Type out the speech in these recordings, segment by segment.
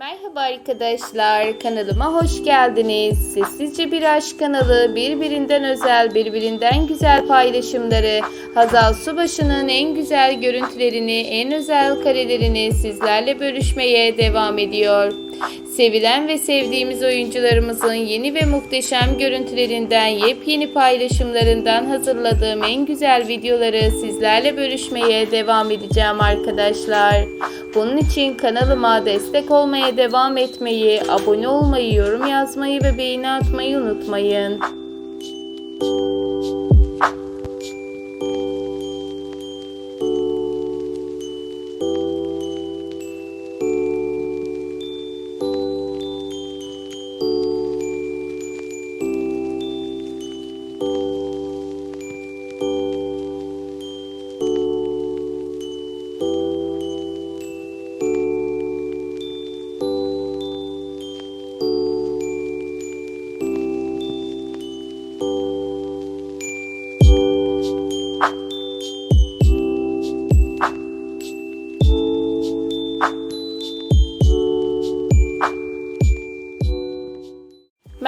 Merhaba arkadaşlar, kanalıma hoş geldiniz. Sessizce bir aşk kanalı, birbirinden özel, birbirinden güzel paylaşımları, Hazal Subaşı'nın en güzel görüntülerini, en özel karelerini sizlerle bölüşmeye devam ediyor. Sevilen ve sevdiğimiz oyuncularımızın yeni ve muhteşem görüntülerinden, yepyeni paylaşımlarından hazırladığım en güzel videoları sizlerle bölüşmeye devam edeceğim arkadaşlar. Bunun için kanalıma destek olmaya devam etmeyi, abone olmayı, yorum yazmayı ve beğeni atmayı unutmayın.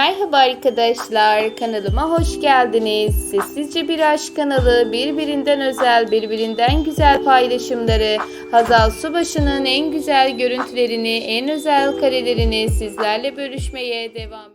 Merhaba arkadaşlar, kanalıma hoş geldiniz. Sessizce bir aşk kanalı, birbirinden özel, birbirinden güzel paylaşımları, Hazal Subaşı'nın en güzel görüntülerini, en özel karelerini sizlerle bölüşmeye devam ediyor.